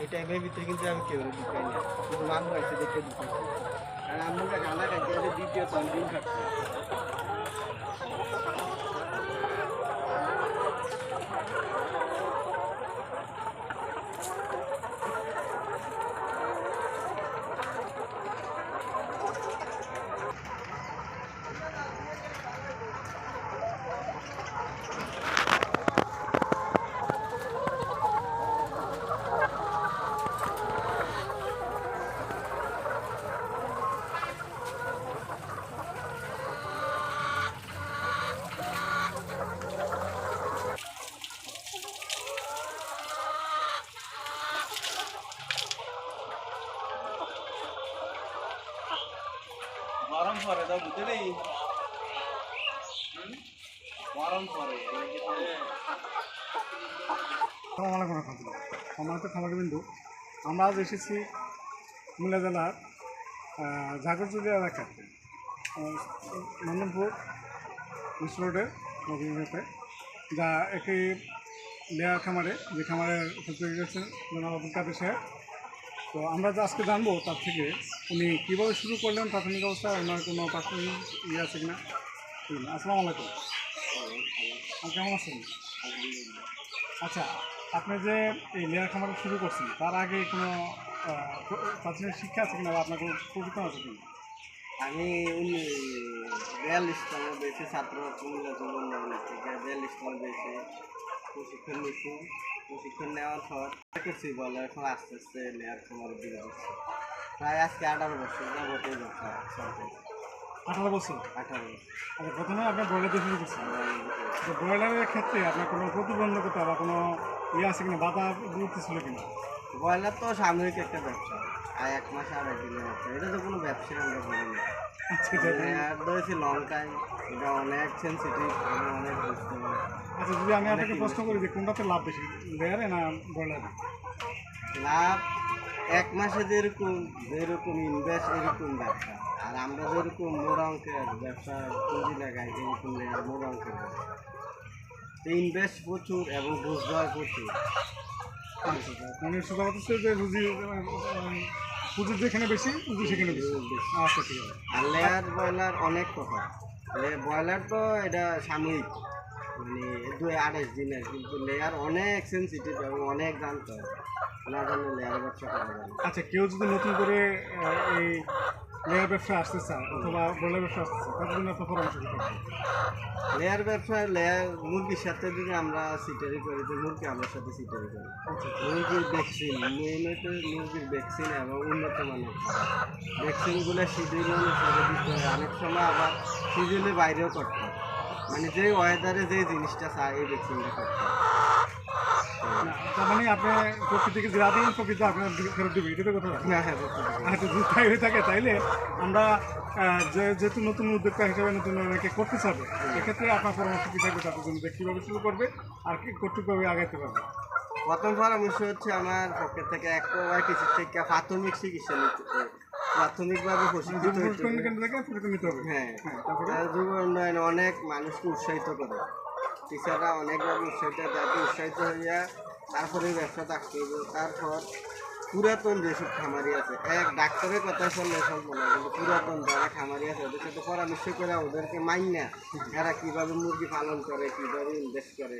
এই টাইমের ভিতরে কিন্তু আমি কেউ ঢুকাই না শুধু মানুষ আছে দেখে ঢুকাইছি আর আমরা গানা খাইতে দ্বিতীয় দ্বিতীয় দিন খাচ্ছে গরম পরে দাও বুঝতে নেই? গরম পরে আমরা আজ এসেছি কুমিল্লা জেলার ঝাগরচুরি এলাকায় নন্দনপুর মিশ্র রোডের নবীনতে যা একটি লেয়ার খামারে, যে খামারের সূত্রে গেছেন জনাব আব্দুল কাদের সাহেব। তো আমরা যে আজকে জানব তার থেকে উনি কীভাবে শুরু করলেন প্রাথমিক অবস্থায় ওনার কোনো প্রাথমিক ইয়ে আছে কিনা? আসসালামু আলাইকুম। কেমন আছেন? আচ্ছা আপনি যে এই লেয়ার খামার শুরু করছেন, তার আগে কোনো প্রাথমিক শিক্ষা আছে কিনা বা আপনার কোনো প্রশিক্ষণ আছে কিনা? আমি উনি বিয়াল্লিশ তম বেশি ছাত্র কুমিল্লা যুব উন্নয়ন থেকে বিয়াল্লিশ তম বেশি প্রশিক্ষণ নিচ্ছি প্রশিক্ষণ নেওয়ার পর করছি বলে এখন আস্তে আস্তে নেওয়ার তোমার দিকে দিচ্ছি প্রায় আজকে আঠারো বছর যাবত এই ব্যবসা আঠারো বছর? আঠারো আচ্ছা প্রথমে আপনি ব্রয়লার শুরু করছেন। তো ব্রয়লারের ক্ষেত্রে আপনার কোনো প্রতিবন্ধকতা বা কোনো ইয়ে আছে কিনা বাধা বিরতি ছিল কিনা? ব্রয়লার তো সাময়িক একটা ব্যবসা। আর এক মাস আর একদিনের ব্যবসা। এটা তো কোনো ব্যবসায় আমরা করি না। আচ্ছা আর ধরেছি লং টাইম এটা অনেক সেন্সিটিভ অনেক বুঝতে পারি। আচ্ছা যদি আমি আপনাকে প্রশ্ন করি যে কোনটাতে লাভ বেশি লেয়ারে না ব্রয়লারে? লাভ এক মাসে যেরকম যেরকম ইনভেস্ট এরকম ব্যবসা। আর আমরা যেরকম মোড় অঙ্কের ব্যবসা পুঁজি লাগাই এরকম মোড় অঙ্কের ব্যবসা। ইনভেস্ট প্রচুর এবং হয় প্রচুর। মানে সোজা হচ্ছে যে রুজি পুঁজি যেখানে বেশি সেখানে। আচ্ছা ঠিক আছে। আর লেয়ার ব্রয়লার অনেক কথা ব্রয়লার তো এটা সাময়িক। মানে দুই আড়াইশ দিনের কিন্তু লেয়ার অনেক সেন্সিটিভ এবং অনেক জানতে হয় না জানলে লেয়ার ব্যবসা করা যায় না আচ্ছা কেউ যদি নতুন করে আহ, এই লেয়ার ব্যবসা আসতে চায় অথবা ব্রয়লার ব্যবসা আসতে চায় তাদের জন্য আপনার পরামর্শ থাকবে? লেয়ার ব্যবসায় লেয়ার মুরগির সাথে যদি আমরা সিটারি করি তো মুরগি আমার সাথে সিটারি করি। আচ্ছা মুরগির ভ্যাকসিন নিয়মিত মুরগির ভ্যাকসিন এবং উন্নত মানের ভ্যাকসিনগুলো শিডিউল অনুসারে দিতে হয়। অনেক সময় আবার শিডিউলের বাইরেও করতে হয়। মানে যে ওয়েদারে যে জিনিসটা চায় এই ভ্যাকসিনটা করতে হয়। তার মানে আপনি প্রকৃতিকে যা প্রকৃতি আপনার দিকে ফেরত দেবে এটা তো কথা। হ্যাঁ হ্যাঁ বলতে যদি তাই হয়ে থাকে তাইলে আমরা যে যেহেতু নতুন উদ্যোক্তা হিসেবে নতুন অনেকে করতে চাবে এক্ষেত্রে আপনার পরামর্শ কী থাকবে তাদের জন্য? কীভাবে শুরু করবে আর কি আগাইতে পারবে? প্রথম পরামর্শ হচ্ছে আমার পক্ষের থেকে এক টিচির থেকে প্রাথমিক চিকিৎসা নিতে। প্রাথমিকভাবে প্রশিক্ষিত হ্যাঁ হ্যাঁ যুব উন্নয়ন অনেক মানুষকে উৎসাহিত করে। টিচাররা অনেকভাবে উৎসাহিত যাতে উৎসাহিত হইয়া তারপরে আসতে হবে তারপর পুরাতন যেসব খামারি আছে এক ডাক্তারের কথা শুনলে মনে হয় কিন্তু পুরাতন যারা খামারি আছে ওদের সাথে পরামর্শ করে ওদেরকে মাইনা এরা কীভাবে মুরগি পালন করে কীভাবে ইনভেস্ট করে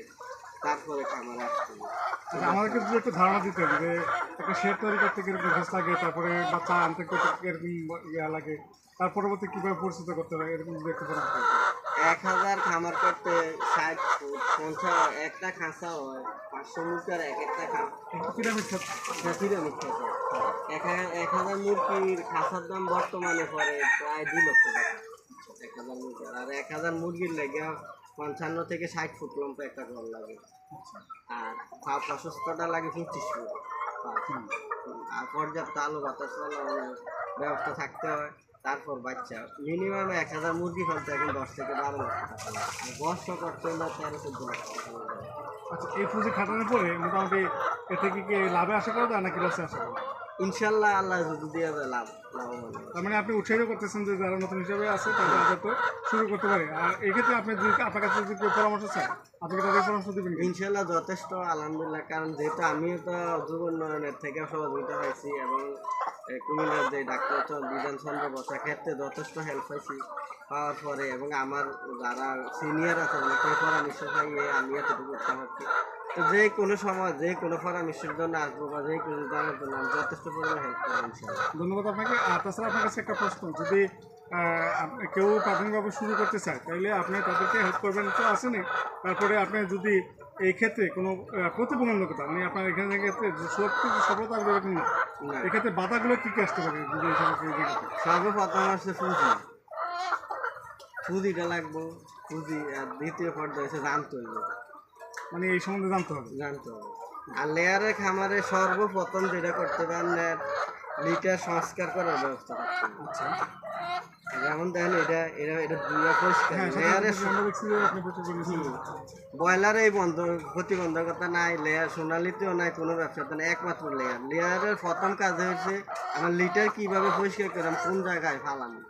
তারপরে খামারে আসতে আচ্ছা, আমাদেরকে যদি একটু ধারণা দিতে হবে যে একটা শেড তৈরি করতে কীরকম ঘাস লাগে তারপরে বাচ্চা আনতে করতে কীরকম ইয়া লাগে তার পরবর্তী কীভাবে পরিচিত করতে হবে এরকম যদি একটু দিতে। এক হাজার খামার করতে ষাট ফুট পঞ্চাশ একটা খাঁচা হয় পাঁচশো মুরগির এক একটা খাঁচা। খাঁচা এক হাজার এক হাজার মুরগির খাঁচার দাম বর্তমানে পড়ে প্রায় দুই লক্ষ টাকা। এক হাজার মুরগির আর এক হাজার মুরগির লেগে পঞ্চান্ন থেকে ষাট ফুট লম্বা একটা ঘর লাগে। আর পা- প্রশস্তটা লাগে পঁচিশ ফুট। আর পর্যাপ্ত আলো বাতাস ব্যবস্থা থাকতে হয়। তারপর বাচ্চা মিনিমাম এক হাজার মুরগি ফেলতে এখন দশ থেকে বারো লক্ষ টাকা। বর্ষ করতে হলে তেরো চোদ্দ লক্ষ টাকা আচ্ছা এই পুঁজি খাটানোর পরে মোটামুটি এ থেকে কি লাভে আশা করা যায় নাকি লসে আশা করা ইনশাল্লাহ আল্লাহ যদি দিয়ে দেয় লাভ লাভবান তার মানে আপনি উৎসাহিত করতেছেন যে যারা নতুন হিসাবে আছে তাদের যাতে শুরু করতে পারে। আর এক্ষেত্রে আপনি যদি আপনার কাছে যদি কেউ পরামর্শ চায় আপনি তাদের পরামর্শ দেবেন ইনশাল্লাহ যথেষ্ট আলহামদুলিল্লাহ। কারণ যেহেতু আমিও তো যুব উন্নয়নের থেকে সহযোগিতা পাইছি এবং কুমিল্লার যে ডাক্তার বিধান চন্দ্র বসা ক্ষেত্রে যথেষ্ট হেল্প পাইছি। পাওয়ার পরে এবং আমার যারা সিনিয়র আছে অনেকে পরামর্শ পাইয়ে আমি এতটুকু উৎসাহ তো যে কোনো সময়, যে কোনো পরামর্শের জন্য আসব বা যে কোনো জানার জন্য আমি যথেষ্ট পরিমাণে হেল্প ইনশাল্লাহ ধন্যবাদ আপনাকে। তাছাড়া আপনার কাছে একটা প্রশ্ন, যদি কেউ প্রাথমিকভাবে শুরু করতে চায় তাহলে আপনি তাদেরকে হেল্প করবেন তো আসেনি তারপরে আপনি যদি এই ক্ষেত্রে কোনো প্রতিবন্ধকতা মানে আপনার এখানে ক্ষেত্রে যে সব কিছু সফলতা আসবে এরকম না। এক্ষেত্রে বাধাগুলো কী কী আসতে পারে? সর্বপ্রথম হচ্ছে পুঁজি। পুঁজিটা লাগবো। পুঁজি আর দ্বিতীয় পর্যায়ে হচ্ছে জানতে হইবে মানে এই সম্বন্ধে জানতে হবে। জানতে হবে। আর লেয়ারের খামারে সর্বপ্রথম যেটা করতে পারেন লিটার সংস্কার করার ব্যবস্থা করতে আচ্ছা। যেমন দেখেন এটা এটা এটা দুইয়া পরিষ্কার। হ্যাঁ ব্রয়লারে এই বন্ধ প্রতিবন্ধকতা নাই লেয়ার সোনালিতেও নাই কোনো ব্যবসাতে নাই একমাত্র লেয়ার। লেয়ারের প্রথম কাজ হয়েছে আমার লিটার কীভাবে পরিষ্কার করাম কোন জায়গায় ফালানো?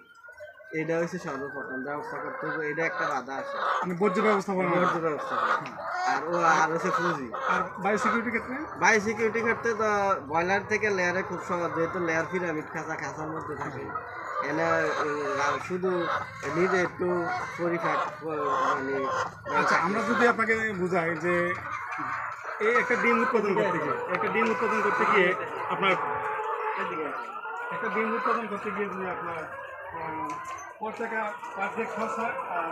এটা হচ্ছে সর্বপ্রথম ব্যবস্থা করতে হবে এটা একটা বাধা আছে। মানে বর্জ্য ব্যবস্থাপনা। বর্জ্য ব্যবস্থা করা। আর ও আর হচ্ছে পুঁজি। আর বায়ো সিকিউরিটি ক্ষেত্রে? বাই সিকিউরিটি ক্ষেত্রে তো ব্রয়লার থেকে লেয়ারে খুব সহজ যেহেতু লেয়ার পিরামিড খাঁচা খাঁচার মধ্যে থাকে। এনে শুধু নিজে একটু পরিপাক মানে আচ্ছা আমরা যদি আপনাকে বুঝাই যে এই একটা ডিম উৎপাদন করতে গিয়ে একটা ডিম উৎপাদন করতে গিয়ে আপনার একটা ডিম উৎপাদন করতে গিয়ে যদি আপনার পাঁচ টাকা পাঁচ দিয়ে খরচ হয় আর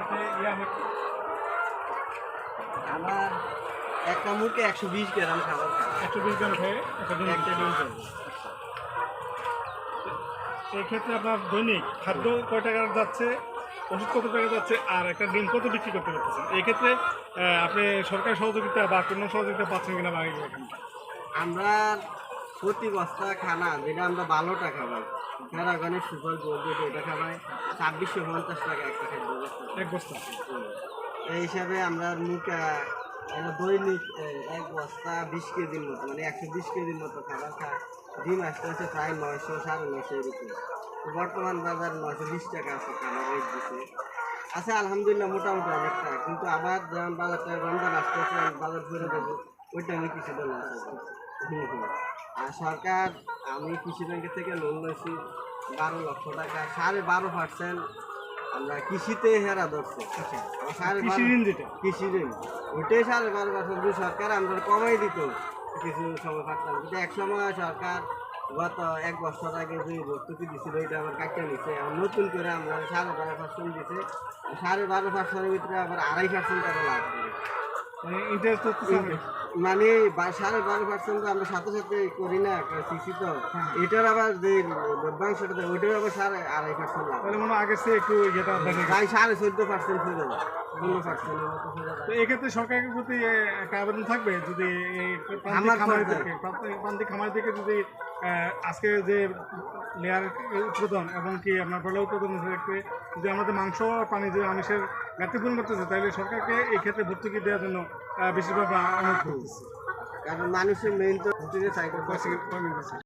এতে ইয়া হচ্ছে আমার একটা মুখে একশো বিশ গ্রাম খাবার একশো বিশ গ্রাম খেয়ে একটা ডিম একটা ডিম এই আপনার দৈনিক খাদ্য কয় টাকা যাচ্ছে ওষুধ কত টাকা যাচ্ছে আর একটা ডিম কত বিক্রি করতে পারতেছেন? এক্ষেত্রে আপনি সরকারি সহযোগিতা বা কোনো সহযোগিতা পাচ্ছেন কিনা বা আমরা প্রতি বস্তা খানা যেটা আমরা ভালো টাকা পাই প্যারাগনের সুপার গোল্ড যেটা এটা খাবাই ছাব্বিশশো পঞ্চাশ টাকা একটা খাদ্য এক বস্তা। এই হিসাবে আমরা মুখে দৈনিক এক বস্তা বিশ কেজির মতো মানে একশো বিশ কেজির মতো খাবার খায়। ডিম আসতে আসতে প্রায় নয়শো, সাড়ে নয়শো এরকম। বর্তমান বাজার নয়শো বিশ টাকা আছে খাবার রেট দিচ্ছে আচ্ছা আলহামদুলিল্লাহ, মোটামুটি অনেকটা। কিন্তু আবার যেমন বাজারটা, রমজান আসতে আসতে বাজার ফিরে দেবো ওইটা আমি লস আছে হুম হুম। আর সরকার, আমি কৃষি ব্যাংকের থেকে লোন নিয়েছি বারো লক্ষ টাকা, সাড়ে বারো পার্সেন্ট আমরা কৃষিতে হেরা ধরছি কৃষি বারো ঋণ যেটা। কৃষি ঋণ ওইটাই সাড়ে বারো বছর যদি সরকার আমরা কমাই দিত। কিছু সময় পারতাম কিন্তু এক সময় সরকার গত এক বছর আগে যে ভর্তুকি দিছিল ওইটা আবার কাটিয়ে নিচ্ছে এখন নতুন করে আমরা সাড়ে বারো পার্সেন্ট দিছে। সাড়ে বারো পার্সেন্টের ভিতরে আবার আড়াই পার্সেন্ট টাকা লাভ করে ইন্টারেস্ট হচ্ছে মানে সাড়ে বারো পার্সেন্ট আমরা সাথে সাথে করি না সিসি তো। এটার আবার যে লভ্যাংশটা দেয় ওইটার আবার সাড়ে আড়াই পার্সেন্ট তাহলে মনে হয় আগের চেয়ে একটু গেছে। প্রায় সাড়ে চোদ্দ পার্সেন্ট হয়ে যাবে হয়ে তো এক্ষেত্রে সরকারের প্রতি একটা আবেদন থাকবে যদি প্রান্তিক যদি আজকে যে লেয়ার উৎপাদন এবং কি আপনার উৎপাদন যদি আমাদের মাংস পানি যে আমিষের ঘাটতি পূরণ করতেছে তাহলে সরকারকে এই ক্ষেত্রে ভর্তুকি দেওয়ার জন্য বেশিরভাগ অনুরোধ করতেছে কারণ মানুষের মেইন তো হোটেলে দিতেছে।